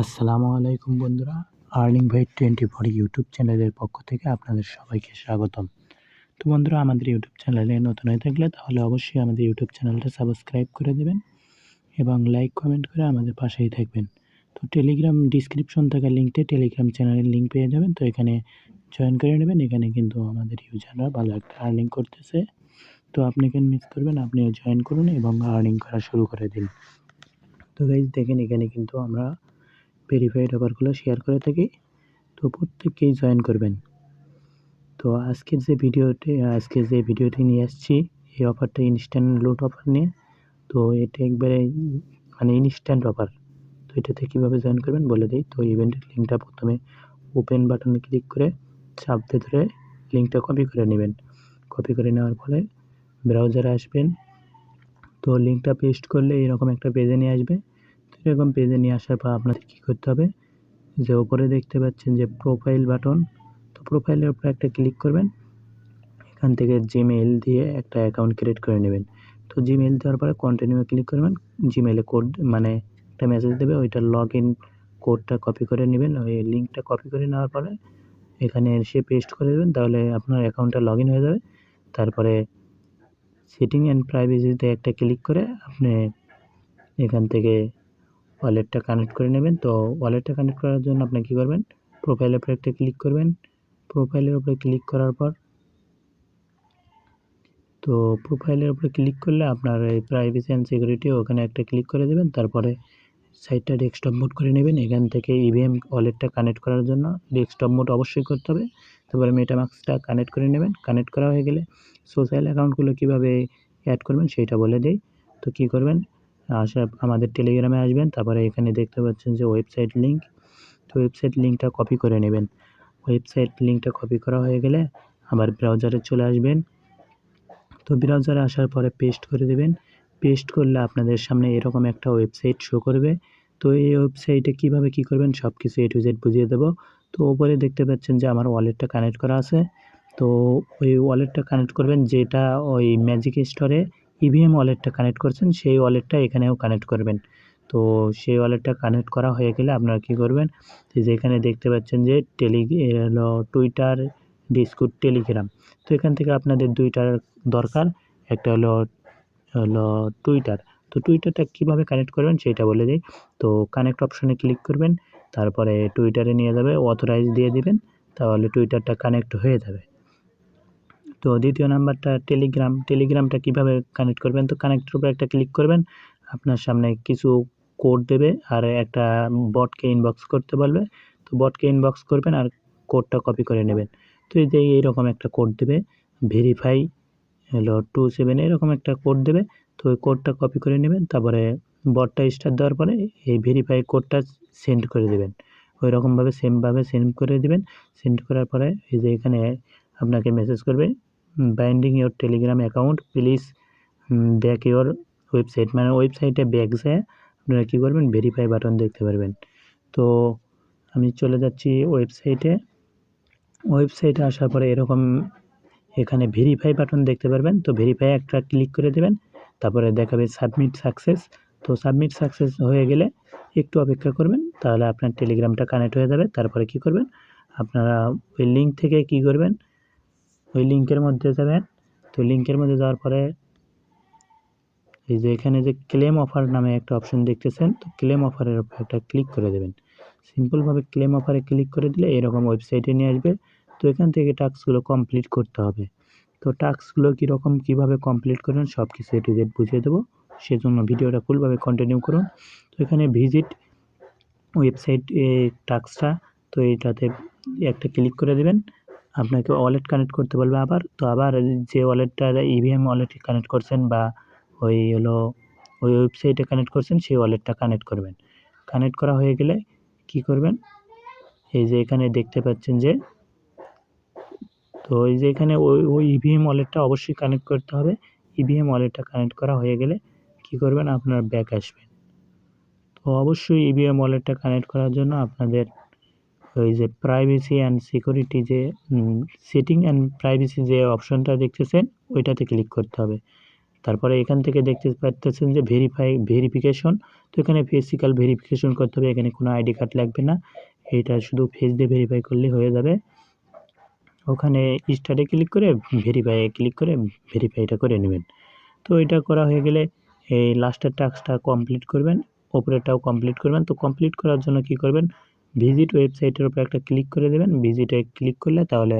আসসালামু আলাইকুম বন্ধুরা, আর্নিং ভাই টোয়েন্টি ফোর ইউটিউব চ্যানেলের পক্ষ থেকে আপনাদের সবাইকে স্বাগতম। তো বন্ধুরা, আমাদের ইউটিউব চ্যানেলে নতুন হয়ে থাকলে তাহলে অবশ্যই আমাদের ইউটিউব চ্যানেলটা সাবস্ক্রাইব করে দেবেন এবং লাইক, কমেন্ট করে আমাদের পাশেই থাকবেন। তো টেলিগ্রাম ডিসক্রিপশন থাকা লিঙ্কতে টেলিগ্রাম চ্যানেলের লিঙ্ক পেয়ে যাবেন, তো এখানে জয়েন করে নেবেন। এখানে কিন্তু আমাদের ইউজাররা ভালো একটা আর্নিং করতেছে। তো আপনি কেন মিস করবেন, আপনিও জয়েন করুন এবং আর্নিং করা শুরু করে দিন। তো গাইজ দেখেন এখানে কিন্তু আমরা ভেরিফাইড অফারগুলো শেয়ার করে থাকি, তো প্রত্যেককেই জয়েন করবেন। তো আজকের যে ভিডিওটি আজকে যে ভিডিওটি নিয়ে আসছি, এই অফারটা ইনস্ট্যান্ট লোড অফার নিয়ে, তো এটা একবারে মানে ইনস্ট্যান্ট অফার তো এটাতে কীভাবে জয়েন করবেন বলে দিই, তো ইভেন্টের লিঙ্কটা প্রথমে ওপেন বাটনে ক্লিক করে, চাপতে ধরে লিঙ্কটা কপি করে নেবেন। কপি করে নেওয়ার ফলে ব্রাউজারে আসবেন। তো লিঙ্কটা পেস্ট করলে এরকম একটা পেজে নিয়ে আসবে। এরকম পেজে নিয়ে আসার পর আপনাদের কী করতে হবে? যে ওপরে দেখতে পাচ্ছেন যে প্রোফাইল বাটন তো প্রোফাইলের উপরে একটা ক্লিক করবেন। এখান থেকে জিমেইল দিয়ে একটা অ্যাকাউন্ট ক্রিয়েট করে নেবেন। তো জিমেইল দেওয়ার পরে কন্টিনিউ ক্লিক করবেন। জিমেইলে কোড মানে একটা মেসেজ দেবে, ওইটা লগ ইন কোডটা কপি করে নেবেন। ওই লিঙ্কটা কপি করে নেওয়ার পরে এখানে এসে পেস্ট করে দেবেন, তাহলে আপনার অ্যাকাউন্টটা লগ ইন হয়ে যাবে। তারপরে সেটিং অ্যান্ড প্রাইভেসিতে একটা ক্লিক করে আপনি এখান থেকে ওয়ালেটটা কানেক্ট করে নেবেন। তো ওয়ালেটটা কানেক্ট করার জন্য আপনি কী করবেন? প্রোফাইলের উপরে একটা ক্লিক করবেন। প্রোফাইলের উপরে ক্লিক করার পর তো প্রোফাইলের উপরে ক্লিক করলে আপনার এই প্রাইভেসি অ্যান্ড সিকিউরিটি ওখানে একটা ক্লিক করে দেবেন। তারপরে সাইটটা ডেস্কটপ মোড করে নেবেন। এখান থেকে ইভিএম ওয়ালেটটা কানেক্ট করার জন্য ডেস্কটপ মোড অবশ্যই করতে হবে। তারপরে মেটামাক্সটা কানেক্ট করে নেবেন। কানেক্ট করা হয়ে গেলে সোশ্যাল অ্যাকাউন্টগুলো কীভাবে অ্যাড করবেন সেইটা বলে দেই। তো কী করবেন? আসার আমাদের টেলিগ্রামে আসবেন, তারপরে এখানে দেখতে পাচ্ছেন যে ওয়েবসাইট লিঙ্ক তো ওয়েবসাইট লিঙ্কটা কপি করে নেবেন। ওয়েবসাইট লিঙ্কটা কপি করা হয়ে গেলে আবার ব্রাউজারে চলে আসবেন। তো ব্রাউজারে আসার পরে পেস্ট করে দেবেন। পেস্ট করলে আপনাদের সামনে এরকম একটা ওয়েবসাইট শো করবে। তো এই ওয়েবসাইটে কীভাবে কী করবেন সব কিছু এ টু জেড বুঝিয়ে দেবো। তো ওপরে দেখতে পাচ্ছেন যে আমার ওয়ালেটটা কানেক্ট করা আছে। তো ওই ওয়ালেটটা কানেক্ট করবেন যেটা ওই ম্যাজিক স্টোরে ইভিএম ওয়ালেটটা কানেক্ট করছেন, সেই ওয়ালেটটা এখানেও কানেক্ট করবেন। তো সেই ওয়ালেটটা কানেক্ট করা হয়ে গেলে আপনারা কী করবেন যে এখানে দেখতে পাচ্ছেন যে টেলি হলো টুইটার ডিসকুট টেলিগ্রাম তো এখান থেকে আপনাদের দুইটার দরকার, একটা হলো হলো টুইটার তো টুইটারটা কীভাবে কানেক্ট করবেন সেইটা বলে দিই। তো কানেক্ট অপশনে ক্লিক করবেন, তারপরে টুইটারে নিয়ে যাবে অথরাইজ দিয়ে দিবেন, তাহলে টুইটারটা কানেক্ট হয়ে যাবে। তো দ্বিতীয় নাম্বারটা টেলিগ্রাম টেলিগ্রামটা কীভাবে কানেক্ট করবেন? তো কানেক্টের উপরে একটা ক্লিক করবেন, আপনার সামনে কিছু কোড দেবে আর একটা বটকে ইনবক্স করতে বলবে। তো বটকে ইনবক্স করবেন আর কোডটা কপি করে নেবেন। তো এই যে এইরকম একটা কোড দেবে ভেরিফাই হলো টু সেভেন এরকম একটা কোড দেবে। তো ওই কোডটা কপি করে নেবেন, তারপরে বটটা স্টার্ট দেওয়ার পরে এই ভেরিফাই কোডটা সেন্ড করে দেবেন। ওই রকমভাবে সেমভাবে সেন্ড করে দেবেন। সেন্ড করার পরে এই যে এখানে আপনাকে মেসেজ করবে binding your Telegram account please back your website মানে ওয়েবসাইটে ব্যাক যায়, আপনারা কী করবেন? ভেরিফাই বাটন দেখতে পারবেন। তো আমি চলে যাচ্ছি ওয়েবসাইটে ওয়েবসাইটে আসার পরে এরকম এখানে ভেরিফাই বাটন দেখতে পারবেন। তো ভেরিফাই একটা ক্লিক করে দেবেন। তারপরে দেখাবে সাবমিট সাকসেস তো সাবমিট সাকসেস হয়ে গেলে একটু অপেক্ষা করবেন, তাহলে আপনার টেলিগ্রামটা কানেক্ট হয়ে যাবে। তারপরে কি করবেন? আপনারা ওই লিঙ্ক থেকে কি করবেন? ওই লিঙ্কের মধ্যে যাবেন তো লিঙ্কের মধ্যে যাওয়ার পরে এই যে এখানে যে ক্লেম অফার নামে একটা অপশন দেখতেছেন, তো ক্লেম অফারের উপর একটা ক্লিক করে দেবেন। সিম্পলভাবে ক্লেম অফারে ক্লিক করে দিলে এরকম ওয়েবসাইটে নিয়ে আসবে। তো এখান থেকে টাস্কগুলো কমপ্লিট করতে হবে। তো টাস্কগুলো কীরকম, কীভাবে কমপ্লিট করবেন সব কিছু এ টু জেড বুঝিয়ে দেবো। সেজন্য ভিডিওটা ফুলভাবে কন্টিনিউ করুন। তো এখানে ভিজিট ওয়েবসাইট টাস্কটা তো এইটাতে একটা ক্লিক করে দেবেন। আপনাকে ওয়ালেট কানেক্ট করতে বলবে আবার। তো আবার যে ওয়ালেটটা ইভিএম ওয়ালেটে কানেক্ট করছেন বা ওই হলো ওই ওয়েবসাইটে কানেক্ট করছেন, সেই ওয়ালেটটা কানেক্ট করবেন। কানেক্ট করা হয়ে গেলে কি করবেন? এই যে এখানে দেখতে পাচ্ছেন যে, তো এই যে এখানে ওই ওই ইভিএম ওয়ালেটটা অবশ্যই কানেক্ট করতে হবে। ইভিএম ওয়ালেটটা কানেক্ট করা হয়ে গেলে কি করবেন? আপনার ব্যাক আসবেন তো অবশ্যই ইভিএম ওয়ালেটটা কানেক্ট করার জন্য আপনাদের ওই যে প্রাইভেসি অ্যান্ড সিকিউরিটি যে সেটিং অ্যান্ড প্রাইভেসি যে অপশনটা দেখতেছেন, ওইটাতে ক্লিক করতে হবে। তারপরে এখান থেকে দেখতে পাচ্ছেন যে ভেরিফাই ভেরিফিকেশন তো এখানে ফিজিক্যাল ভেরিফিকেশন করতে হবে, এখানে কোনো আইডি কার্ড লাগবে না। এটা শুধু ফেস দিয়ে ভেরিফাই করলে হয়ে যাবে। ওখানে স্টার্টে ক্লিক করে ভেরিফাইয়ে ক্লিক করে ভেরিফাইটা করে নেবেন। তো এটা করা হয়ে গেলে এই লাস্টের টাস্কটা কমপ্লিট করবেন ওপরেরটাও কমপ্লিট করবেন। তো কমপ্লিট করার জন্য কি করবেন? ভিজিট ওয়েবসাইটের উপরে একটা ক্লিক করে দেবেন। ভিজিটে ক্লিক করলে তাহলে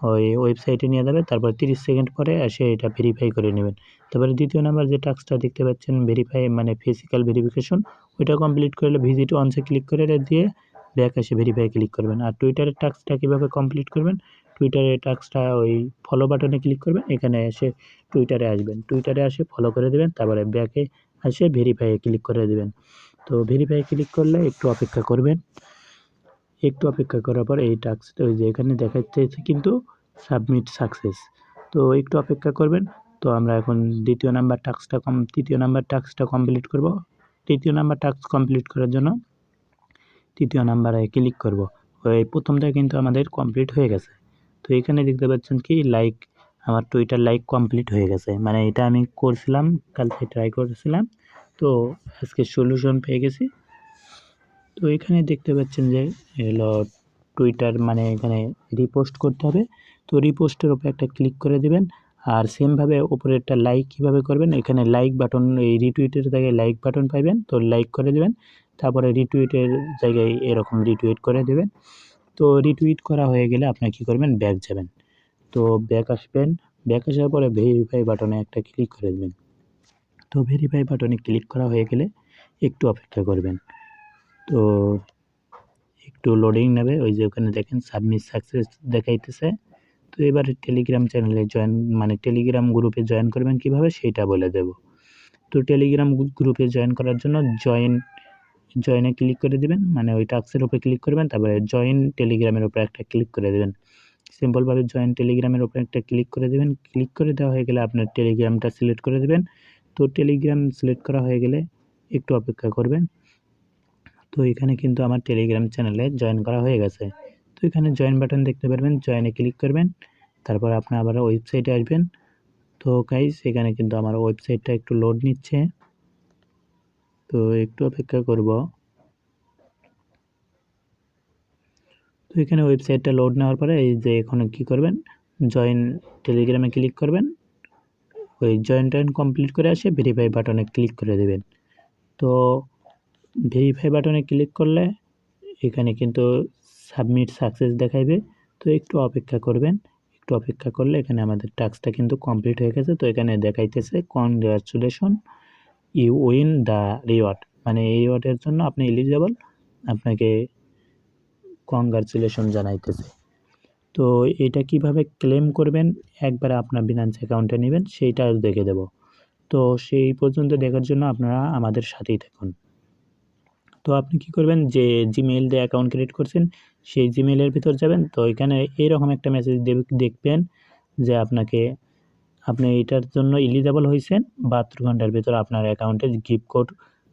ওই ওয়েবসাইটে নিয়ে যাবে। তারপর তিরিশ সেকেন্ড পরে এসে এটা ভেরিফাই করে নেবেন। তারপরে দ্বিতীয় নাম্বার যে টাস্কটা দেখতে পাচ্ছেন ভেরিফাই মানে ফিজিক্যাল ভেরিফিকেশন ওইটা কমপ্লিট করলে ভিজিট অনসে ক্লিক করে দিয়ে ব্যাক এসে ভেরিফাই ক্লিক করবেন। আর টুইটারের টাস্কটা কীভাবে কমপ্লিট করবেন? টুইটারের টাস্কটা ওই ফলো বাটনে ক্লিক করবেন, এখানে এসে টুইটারে আসবেন। টুইটারে আসে ফলো করে দেবেন, তারপরে ব্যাকে এসে ভেরিফাইয়ে ক্লিক করে দেবেন। তো ভেরিফাই ক্লিক করলে একটু অপেক্ষা করবেন। একটু অপেক্ষা করার পর এই টাস্কটা ওই যে এখানে দেখাচ্ছে কিন্তু সাবমিট সাকসেস তো একটু অপেক্ষা করবেন। তো আমরা এখন দ্বিতীয় নাম্বার টাস্কটা কম তৃতীয় নাম্বার টাস্কটা কমপ্লিট করব। তৃতীয় নাম্বার টাস্ক কমপ্লিট করার জন্য তৃতীয় নাম্বারে ক্লিক করব। ওই প্রথমটা কিন্তু আমাদের কমপ্লিট হয়ে গেছে। তো এখানে দেখতে পাচ্ছেন কি লাইক আমার টুইটার লাইক কমপ্লিট হয়ে গেছে। মানে এটা আমি করছিলাম, কালকে ট্রাই করেছিলাম। তো আজকে সলিউশন পেয়ে গেছি। তো এখানে দেখতে পাচ্ছেন যে হলো টুইটার মানে এখানে রিপোস্ট করতে হবে। তো রিপোস্টের উপরে একটা ক্লিক করে দেবেন আর সেমভাবে উপরে একটা লাইক কীভাবে করবেন, এখানে লাইক বাটন এই রিটুইটের জায়গায় লাইক বাটন পাইবেন, তো লাইক করে দেবেন। তারপরে রিটুইটের জায়গায় এরকম রিটুইট করে দেবেন। তো রিটুইট করা হয়ে গেলে আপনি কী করবেন ব্যাক যাবেন। তো ব্যাক আসবেন ব্যাক আসার পরে ভেরিফাই বাটনে একটা ক্লিক করে দেবেন। তো ভেরিফাই বাটনে ক্লিক করা হয়ে গেলে একটু অপেক্ষা করবেন। তো একটু লোডিং নেবে, ওই যে ওখানে দেখেন সাবমিট সাকসেস দেখাইতেছে। তো এবার টেলিগ্রাম চ্যানেলে জয়েন মানে টেলিগ্রাম গ্রুপে জয়েন করবেন কীভাবে সেটা বলে দেব। তো টেলিগ্রাম গ্রুপে জয়েন করার জন্য জয়েন জয়েনে ক্লিক করে দেবেন মানে ওই টাক্সের উপরে ক্লিক করবেন, তারপরে জয়েন টেলিগ্রামের উপরে একটা ক্লিক করে দেবেন। সিম্পলভাবে জয়েন টেলিগ্রামের উপরে একটা ক্লিক করে দেবেন ক্লিক করে দেওয়া হয়ে গেলে আপনার টেলিগ্রামটা সিলেক্ট করে দেবেন। তো টেলিগ্রাম সিলেক্ট করা হয়ে গেলে একটু অপেক্ষা করবেন। তো এখানে কিন্তু আমার টেলিগ্রাম চ্যানেলে জয়েন করা হয়ে গেছে। তো এখানে জয়েন বাটন দেখতে পারবেন জয়েনে ক্লিক করবেন, তারপর আপনি আবার ওয়েবসাইটে আসবেন। তো গাইস এখানে কিন্তু আমার ওয়েবসাইটটা একটু লোড নিচ্ছে। তো একটু অপেক্ষা করব। তো এখানে ওয়েবসাইটটা লোড নেওয়ার পরে এই যে এখানে কী করবেন জয়েন টেলিগ্রামে ক্লিক করবেন। ওই জয়েন টয়েন কমপ্লিট করে আসে ভেরিফাই বাটনে ক্লিক করে দেবেন। তো ভেরিফাই বাটনে ক্লিক করলে এখানে কিন্তু সাবমিট সাকসেস দেখাইবে। তো একটু অপেক্ষা করবেন। একটু অপেক্ষা করলে এখানে আমাদের টাস্কটা কিন্তু কমপ্লিট হয়ে গেছে। তো এখানে দেখাইতেছে congratulation you win the reward মানে এই রিওয়ার্ডের জন্য আপনি এলিজেবল আপনাকে কনগ্রাচুলেশন জানাইতেছে। তো এটা কীভাবে ক্লেম করবেন? একবার আপনার বিনান্স অ্যাকাউন্টে নেবেন, সেইটা দেখে দেব। তো সেই পর্যন্ত দেখার জন্য আপনারা আমাদের সাথেই থাকুন। তো আপনি কি করবেন? যে জিমেইল দিয়ে অ্যাকাউন্ট ক্রিয়েট করছেন, সেই জিমেইলের ভিতর যাবেন। তো এখানে এইরকম একটা মেসেজ দেখবেন যে আপনাকে, আপনি এটার জন্য এলিজেবল হয়েছেন। বাহাত্তর ঘণ্টার ভিতর আপনার অ্যাকাউন্টে গিফট কোড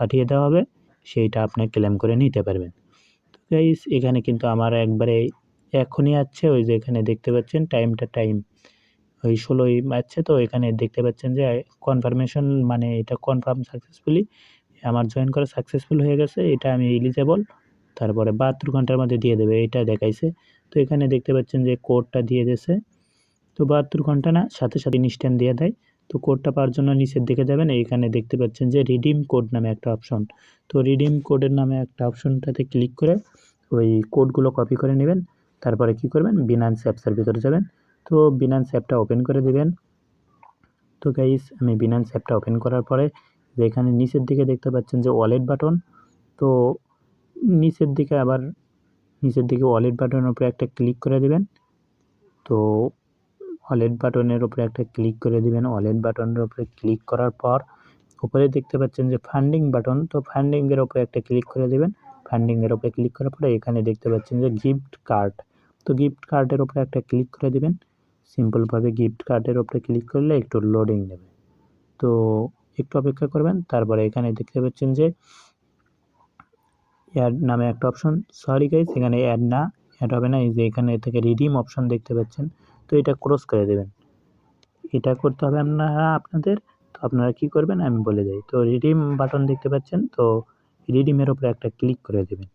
পাঠিয়ে দেওয়া হবে। সেইটা আপনি ক্লেম করে নিতে পারবেন। তো গাইস এখানে কিন্তু আমার একবারে এখনই আছে। ওই যে এখানে দেখতে পাচ্ছেন টাইমটা টাইম ওই ষোলোই আছে। তো এখানে দেখতে পাচ্ছেন যে কনফার্মেশন মানে এটা কনফার্ম সাকসেসফুলি আমার জয়েন করা সাকসেসফুল হয়ে গেছে, এটা আমি এলিজেবল তারপরে বাহাত্তর ঘণ্টার মধ্যে দিয়ে দেবে, এটা দেখাইছে। তো এখানে দেখতে পাচ্ছেন যে কোডটা দিয়ে দিয়েছে। তো বাহাত্তর ঘণ্টা না, সাথে সাথে ইনস্ট্যান্ট দিয়ে দেয়। তো কোডটা পাওয়ার জন্য নিচের দিকে যাবেন, এইখানে দেখতে পাচ্ছেন যে রিডিম কোড নামে একটা অপশন তো রিডিম কোডের নামে একটা অপশনটাতে ক্লিক করে ওই কোডগুলো কপি করে নেবেন। তারপরে কি করবেন? বিনান্স অ্যাপসের ভিতরে যাবেন। তো বিনান্স অ্যাপটা ওপেন করে দেবেন। তো গাইস আমি বিনান্স অ্যাপটা ওপেন করার পরে যে এখানে নিচের দিকে দেখতে পাচ্ছেন যে ওয়ালেট বাটন তো নিচের দিকে আবার নিচের দিকে ওয়ালেট বাটনের উপরে একটা ক্লিক করে দেবেন। তো ওয়ালেট বাটনের উপরে একটা ক্লিক করে দিবেন। ওয়ালেট বাটনের উপরে ক্লিক করার পর উপরে দেখতে পাচ্ছেন যে ফান্ডিং বাটন তো ফান্ডিংয়ের উপরে একটা ক্লিক করে দেবেন। ফান্ডিংয়ের উপরে ক্লিক করার পরে এখানে দেখতে পাচ্ছেন যে গিফট কার্ড তো গিফট কার্ডের উপরে একটা ক্লিক করে দেবেন। সিম্পলভাবে গিফট কার্ডের উপরে ক্লিক করলে একটু লোডিং নেবে। তো একটু অপেক্ষা করবেন, তারপরে এখানে দেখতে পাচ্ছেন যে অ্যাড নামে একটা অপশন সরি গাইজ এখানে অ্যাড না অ্যাড হবে না, এই যে এখানে থেকে রিডিম অপশন দেখতে পাচ্ছেন। তো এটা ক্রস করে দেবেন। এটা করতে হবে আপনারা, আপনাদের। তো আপনারা কি করবেন, আমি বলে দেই। তো রিডিম বাটন দেখতে পাচ্ছেন, তো রিডিমের ওপরে একটা ক্লিক করে দেবেন।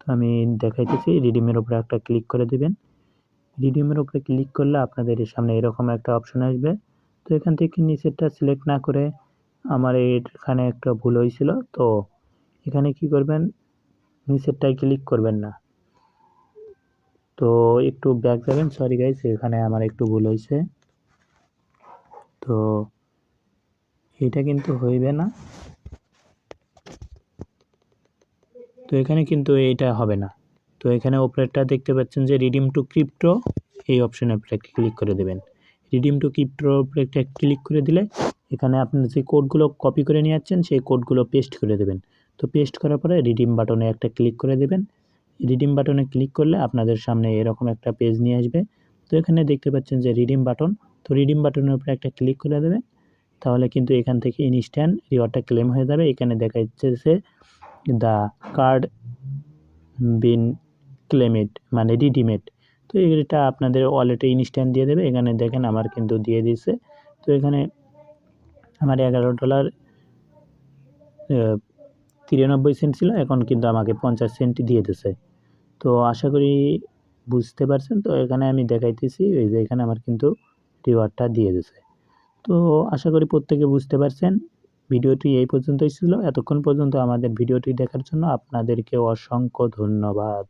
তো আমি দেখাইতেছি রিডিমের ওপরে একটা ক্লিক করে দেবেন। রিডিমের ওপরে ক্লিক করলে আপনাদের সামনে এরকম একটা অপশন আসবে। তো এখান থেকে নিচেরটা সিলেক্ট না করে আমার এখানে একটা ভুল হয়েছিল, তো এখানে কি করবেন? নিচেরটায় ক্লিক করবেন না। তো একটু ব্যাক যাবেন সরি গাইস এখানে আমার একটু ভুল হয়েছে। তো এটা কিন্তু হইবে না। তো এখানে কিন্তু এইটা হবে না। তো এখানে ওপরেরটা দেখতে পাচ্ছেন যে রিডিম টু ক্রিপ্টো এই অপশানে ক্লিক করে দেবেন। রিডিম টু ক্রিপ্টোর উপরে একটা ক্লিক করে দিলে এখানে আপনি যে কোডগুলো কপি করে নিয়ে যাচ্ছেন, সেই কোডগুলো পেস্ট করে দেবেন। তো পেস্ট করার পরে রিডিম বাটনে একটা ক্লিক করে দেবেন। রিডিম বাটনে ক্লিক করলে আপনাদের সামনে এরকম একটা পেজ নিয়ে আসবে। তো এখানে দেখতে পাচ্ছেন যে রিডিম বাটন তো রিডিম বাটনের উপরে একটা ক্লিক করে দেবেন। তাহলে কিন্তু এখান থেকে ইনস্ট্যান্ট রিওয়ার্ডটা ক্লেম হয়ে যাবে। এখানে দেখা যাচ্ছে দ্য কার্ড বিন ক্লেমেড মানে রিডিমেড তো এটা আপনাদের ওয়ালেটে ইনস্ট্যান্ট দিয়ে দেবে। এখানে দেখেন আমার কিন্তু দিয়ে দিয়েছে। তো এখানে আমার এগারো ডলার তিরানব্বই সেন্ট ছিল, এখন কিন্তু আমাকে পঞ্চাশ সেন্ট দিয়ে দিছে। তো আশা করি বুঝতে পারছেন, তো এখানে আমি দেখাইতেছি ওই যে এখানে আমার কিন্তু রিওয়ার্ডটা দিয়ে দিছে। তো আশা করি প্রত্যেকে বুঝতে পারছেন, ভিডিওটি এই পর্যন্তই ছিল। এতক্ষণ পর্যন্ত আমাদের ভিডিওটি দেখার জন্য আপনাদেরকে অসংখ্য ধন্যবাদ।